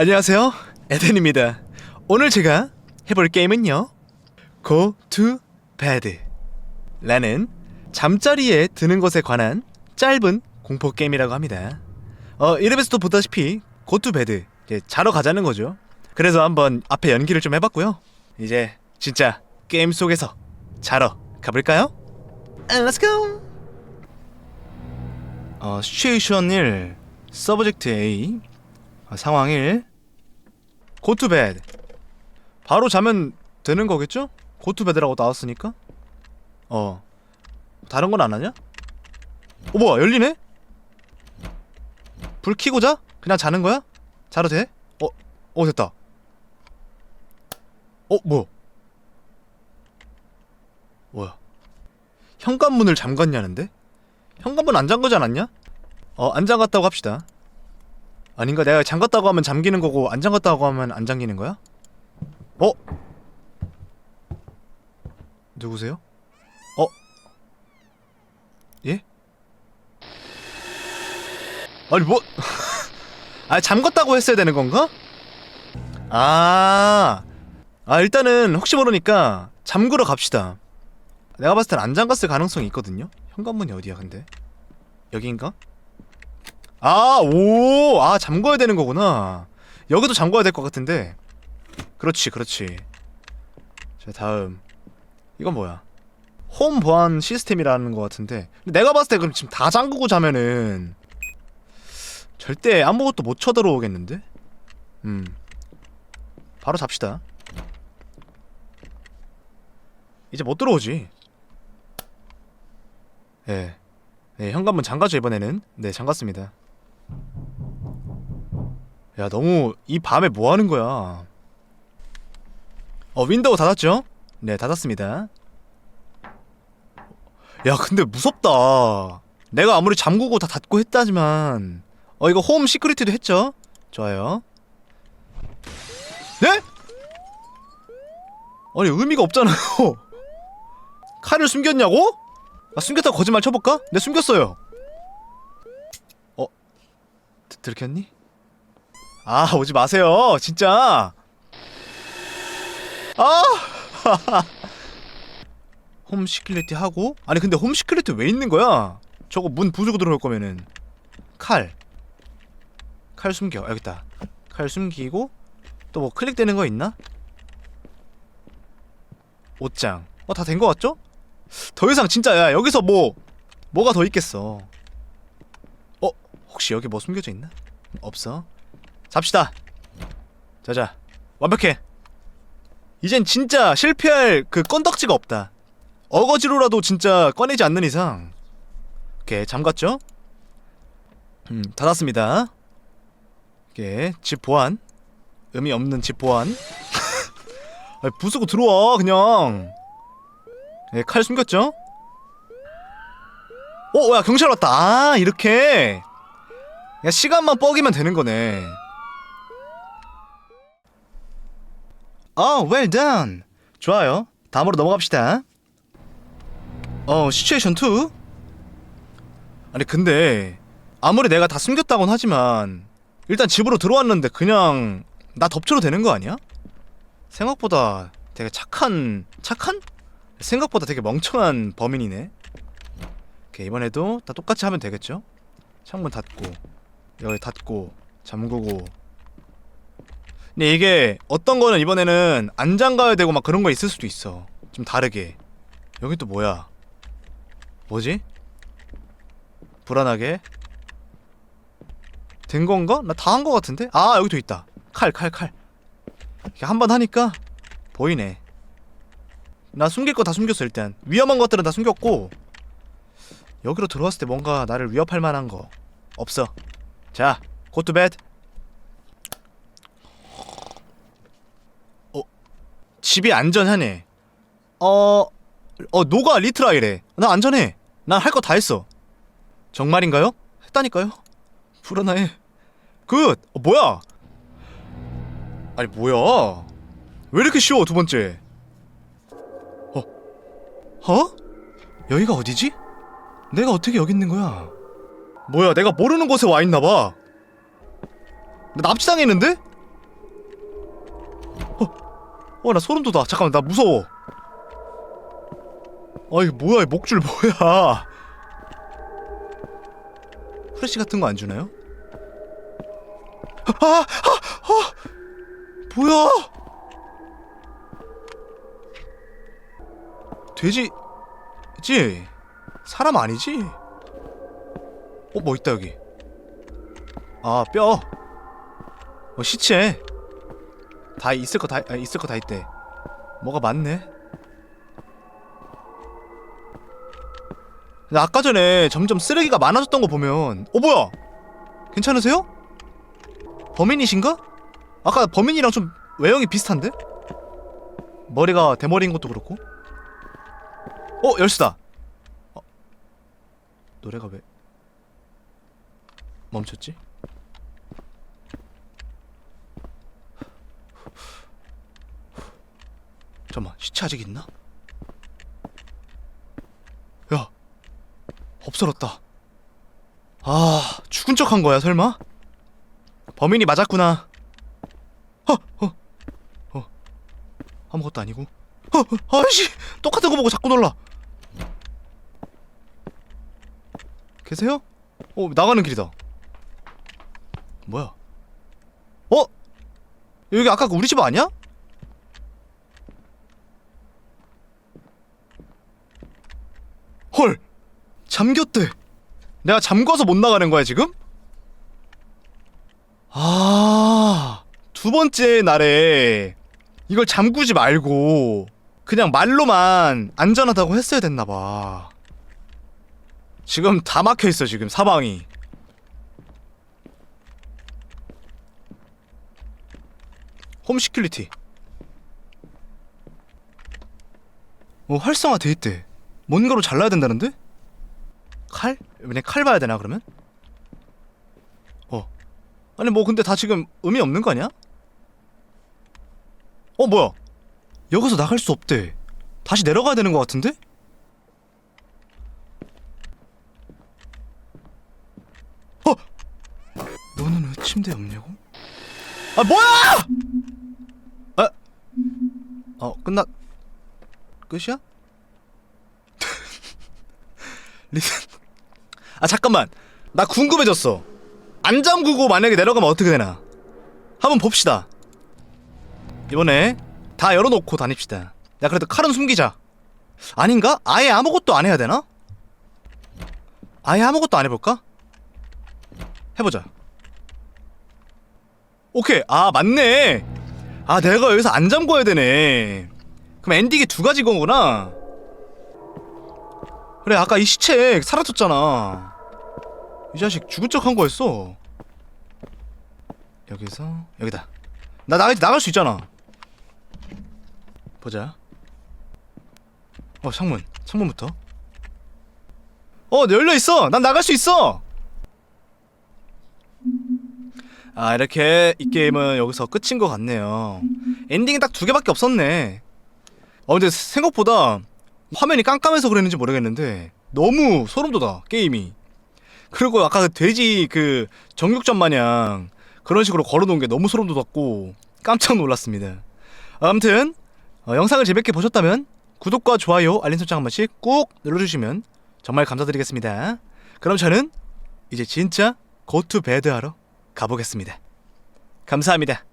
안녕하세요. 에덴입니다. 오늘 제가 해볼 게임은요. Go to bed 라는 잠자리에 드는 것에 관한 짧은 공포 게임이라고 합니다. 어 이름에서도 보다시피 Go to bed 이제 자러 가자는 거죠. 그래서 한번 앞에 연기를 좀 해봤고요. 이제 진짜 게임 속에서 자러 가볼까요? And let's go! 어 시츄에이션 1 서브젝트 A 어, 상황 1 고투베드 바로 자면 되는 거겠죠? 고투베드라고 나왔으니까 어 다른 건 안 하냐? 어 뭐야 열리네? 불 켜고 자? 그냥 자는 거야? 자도 돼? 어? 어 됐다 어 뭐야 뭐야 현관문을 잠갔냐는데? 현관문 안 잠그지 않았냐? 어 안 잠갔다고 합시다 아닌가 내가 잠갔다고 하면 잠기는 거고 안 잠갔다고 하면 안 잠기는 거야? 어? 누구세요? 어? 예? 아니 뭐? 아 잠갔다고 했어야 되는 건가? 아, 아 일단은 혹시 모르니까 잠그러 갑시다. 내가 봤을 땐 안 잠갔을 가능성이 있거든요. 현관문이 어디야 근데? 여기인가? 아, 오, 아, 잠궈야 되는 거구나. 여기도 잠궈야 될 것 같은데. 그렇지, 그렇지. 자, 다음. 이건 뭐야? 홈 보안 시스템이라는 것 같은데. 내가 봤을 때 그럼 지금 다 잠그고 자면은 절대 아무것도 못 쳐들어오겠는데? 음. 바로 잡시다. 이제 못 들어오지. 예. 네, 현관문 잠가죠 이번에는. 네, 잠갔습니다. 야 너무 이 밤에 뭐 하는 거야? 어 윈도우 닫았죠? 네 닫았습니다. 야 근데 무섭다. 내가 아무리 잠그고 다 닫고 했다지만 어 이거 홈 시크리티도 했죠? 좋아요. 네? 아니 의미가 없잖아요. 칼을 숨겼냐고? 아 숨겼다 고 거짓말 쳐볼까? 내 숨겼어요. 어 드- 들켰니? 아 오지 마세요. 진짜. 아! 홈 시큐리티 하고? 아니 근데 홈 시큐리티 왜 있는 거야? 저거 문 부수고 들어올 거면은. 칼. 칼 숨겨. 여기 있다. 칼 숨기고 또 뭐 클릭되는 거 있나? 옷장. 어 다 된 거 같죠? 더 이상 진짜 야 여기서 뭐 뭐가 더 있겠어? 어 혹시 여기 뭐 숨겨져 있나? 없어 잡시다. 자자, 완벽해. 이젠 진짜 실패할 그 건덕지가 없다. 어거지로라도 진짜 꺼내지 않는 이상. 오케이, 잠갔죠? 음, 닫았습니다. 오케이, 집 보안. 의미 없는 집 보안. 아니, 부수고 들어와, 그냥. 네, 칼 숨겼죠? 어, 야, 경찰 왔다. 아, 이렇게. 야, 시간만 뻐기면 되는 거네. 어, well done. 좋아요. 다음으로 넘어갑시다. 어, 시츄에이션 2. 아니 근데 아무리 내가 다 숨겼다곤 하지만 일단 집으로 들어왔는데 그냥 나 덮쳐도 되는 거 아니야? 생각보다 되게 착한 착한? 생각보다 되게 멍청한 범인이네. 오케이, 이번에도 다 똑같이 하면 되겠죠? 창문 닫고 여기 닫고 잠그고 근데 이게 어떤 거는 이번에는 안 잠가야 되고 막 그런 거 있을 수도 있어. 좀 다르게. 여기 또 뭐야? 뭐지? 불안하게. 된 건가? 나 다 한 거 같은데? 아, 여기도 있다. 칼, 칼, 칼. 한번 하니까 보이네. 나 숨길 거 다 숨겼어, 일단. 위험한 것들은 다 숨겼고. 여기로 들어왔을 때 뭔가 나를 위협할 만한 거 없어. 자, 고투 벳. 집이 안전하네. 어, 어 노가 리트라이래. 나 안전해. 난 할 거 다 했어. 정말인가요? 했다니까요. 불안해. 굿. 어, 뭐야? 아니 뭐야? 왜 이렇게 쉬워 두 번째? 어? 어? 여기가 어디지? 내가 어떻게 여기 있는 거야? 뭐야? 내가 모르는 곳에 와 있나 봐. 나 납치당했는데? 어 나 소름 돋아 잠깐만 나 무서워 아 이거 뭐야 이 목줄 뭐야 프레시 같은 거 안 주나요? 아, 아, 아, 뭐야? 돼지 지? 사람 아니지? 어, 뭐 있다 여기. 아, 뼈. 어, 시체. 다 있을 거 다, 아, 있을 거 다 있대. 뭐가 많네. 근데 아까 전에 점점 쓰레기가 많아졌던 거 보면, 어 뭐야? 괜찮으세요? 범인이신가? 아까 범인이랑 좀 외형이 비슷한데? 머리가 대머리인 것도 그렇고. 어 열쇠다. 어, 노래가 왜 멈췄지? 잠깐만 시체 아직 있나? 야 없어졌다. 아 죽은 척한 거야 설마? 범인이 맞았구나. 어, 어, 어, 아무것도 아니고. 어, 어, 아이씨, 똑같은 거 보고 자꾸 놀라. 계세요? 어, 나가는 길이다. 뭐야? 어? 여기 아까 그 우리 집 아니야? 헐, 잠겼대. 내가 잠궈서 못 나가는 거야 지금? 아, 두 번째 날에 이걸 잠그지 말고 그냥 말로만 안전하다고 했어야 됐나 봐. 지금 다 막혀 있어 지금 사방이. 홈 시큐리티. 어 활성화 돼 있대. 뭔가로 잘라야 된다는데? 칼? 그냥 칼 봐야 되나 그러면? 어. 아니 뭐 근데 다 지금 의미 없는 거 아니야? 어 뭐야? 여기서 나갈 수 없대. 다시 내려가야 되는 것 같은데? 어? 너는 왜 침대에 없냐고? 아 뭐야? 아, 어 끝나 끝이야? 리슨. 아 잠깐만, 나 궁금해졌어. 안 잠그고 만약에 내려가면 어떻게 되나? 한번 봅시다. 이번에 다 열어놓고 다닙시다. 야 그래도 칼은 숨기자. 아닌가? 아예 아무것도 안 해야 되나? 아예 아무것도 안 해볼까? 해보자. 오케이. 아 맞네. 아 내가 여기서 안 잠궈야 되네. 그럼 엔딩이 두 가지 거구나. 그래 아까 이 시체 사라졌잖아. 이 자식 죽은 척한 거였어. 여기서 여기다. 나 나갈 나갈 수 있잖아. 보자. 어 창문 창문부터. 어 열려 있어. 난 나갈 수 있어. 아 이렇게 이 게임은 여기서 끝인 것 같네요. 엔딩이 딱 두 개밖에 없었네. 어 근데 생각보다 화면이 깜깜해서 그랬는지 모르겠는데 너무 소름 돋아 게임이. 그리고 아까 그 돼지 그 정육점 마냥 그런 식으로 걸어놓은 게 너무 소름 돋았고 깜짝 놀랐습니다. 아무튼 어, 영상을 재밌게 보셨다면 구독과 좋아요, 알림 설정 한 번씩 꾹 눌러주시면 정말 감사드리겠습니다. 그럼 저는 이제 진짜 고투 배드 하러 가보겠습니다. 감사합니다.